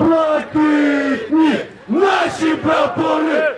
блакитні наші прапори.